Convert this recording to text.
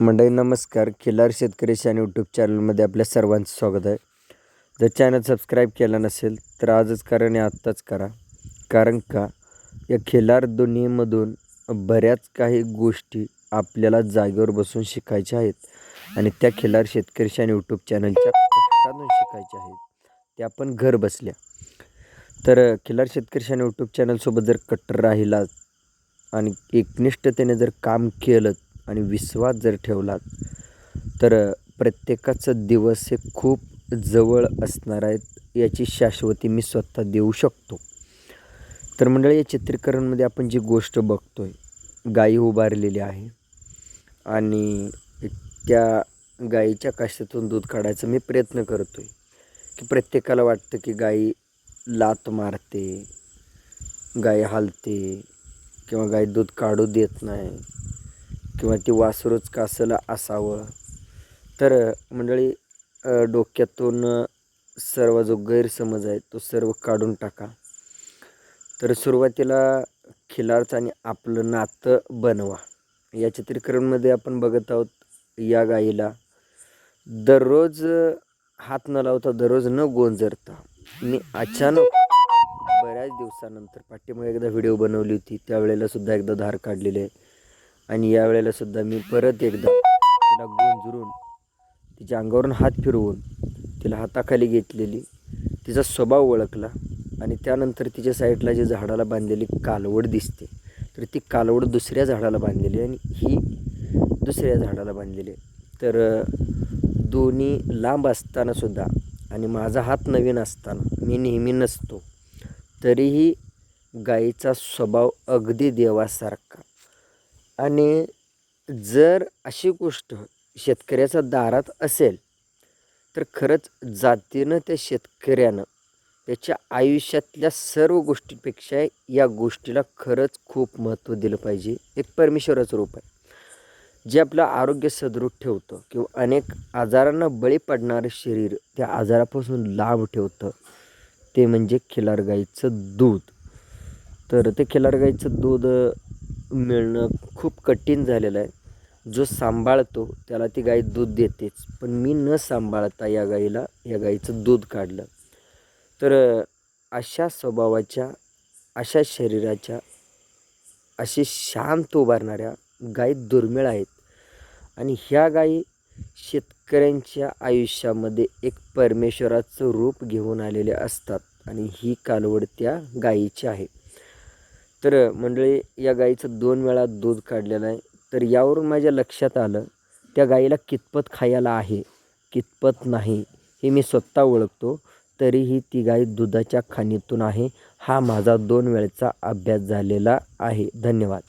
मंडळी नमस्कार. खिलार शेतकरी आणि यूट्यूब चॅनलमध्ये आपल्या सर्वांचं स्वागत आहे. जर चॅनल सबस्क्राईब केला नसेल तर आजच करा आणि आत्ताच करा. कारण का? या खिलार दुनियेमधून बऱ्याच काही गोष्टी आपल्याला जागेवर बसून शिकायच्या आहेत आणि त्या खिलार शेतकरी आणि यूट्यूब चॅनलच्या कष्टातून शिकायच्या आहेत. त्या पण घर बसल्या. तर खिलार शेतकरी आणि यूट्यूब चॅनलसोबत जर कट्टर राहिला आणि एकनिष्ठतेने जर काम केलं आणि विश्वास जर ठेवलात तर प्रत्येकाचं दिवस हे खूप जवळ असणार आहेत याची शाश्वती मी स्वतः देऊ शकतो. तर मंडळी या चित्रीकरणमध्ये आपण जी गोष्ट बघतो आहे गायी उभारलेली आहे आणि त्या गाईच्या काशातून दूध काढायचा मी प्रयत्न करतो आहे की प्रत्येकाला वाटतं की गाई लात मारते गाय हालते किंवा गाय दूध काढू देत नाही. किंवा ती वासरूच कासलं असावं. तर मंडळी डोक्यातून सर्व जो गैरसमज आहे तो सर्व काढून टाका. तर सुरुवातीला खिलारचं आणि आपलं नातं बनवा. या चित्रीकरणमध्ये आपण बघत आहोत या गाईला दररोज हात न लावता दररोज न गोंजरता. मी अचानक बऱ्याच दिवसानंतर पाठीमुळे एकदा व्हिडिओ बनवली होती. त्यावेळेला सुद्धा एकदा धार काढलेली आहे. आणि यावेळेला सुद्धा मी परत एकदा तिला गोंजरून तिच्या अंगावरून हात फिरवून तिला हाताखाली घेतलेली तिचा स्वभाव ओळखला आणि त्यानंतर तिच्या साईडला जे झाडाला बांधलेली कालवड दिसते. तर ती कालवड दुसऱ्या झाडाला बांधलेली आणि ही दुसऱ्या झाडाला बांधलेली तर दोन्ही लांब असतानासुद्धा आणि माझा हात नवीन असताना मी नेहमी नसतो तरीही गाईचा स्वभाव अगदी देवासारखा. आणि जर अशी गोष्ट शेतकऱ्याच्या दारात असेल तर खरंच जातीनं त्या शेतकऱ्यानं त्याच्या आयुष्यातल्या सर्व गोष्टींपेक्षा या गोष्टीला खरंच खूप महत्त्व दिलं पाहिजे. एक परमेश्वराचं रूप आहे. जे आपलं आरोग्य सदृढ ठेवतं किंवा अनेक आजारांना बळी पडणारं शरीर त्या आजारापासून लाभ ठेवतं ते म्हणजे खिलार गाईचं दूध. तर ते खिलार गाईचं दूध मिळणं खूप कठीण झालेलं आहे. जो सांभाळतो त्याला ती गाय दूध देतेच. पण मी न सांभाळता या गाईला या गाईचं दूध काढलं. तर अशा स्वभावाच्या अशा शरीराच्या असे शांत उभारणाऱ्या गायी दुर्मिळ आहेत. आणि ह्या गायी शेतकऱ्यांच्या आयुष्यामध्ये एक परमेश्वराचं रूप घेऊन आलेले असतात. आणि ही कालवड त्या गायीची आहे. तर मंडळी या गाईचं दोन वेळा दूध काढलेलं आहे. तर यावरून माझ्या लक्षात आलं त्या गाईला कितपत खायला आहे कितपत नाही हे मी स्वतः ओळखतो. तरीही ती गाय दुधाच्या खाणीतून आहे. हा माझा दोन वेळचा अभ्यास झालेला आहे. धन्यवाद.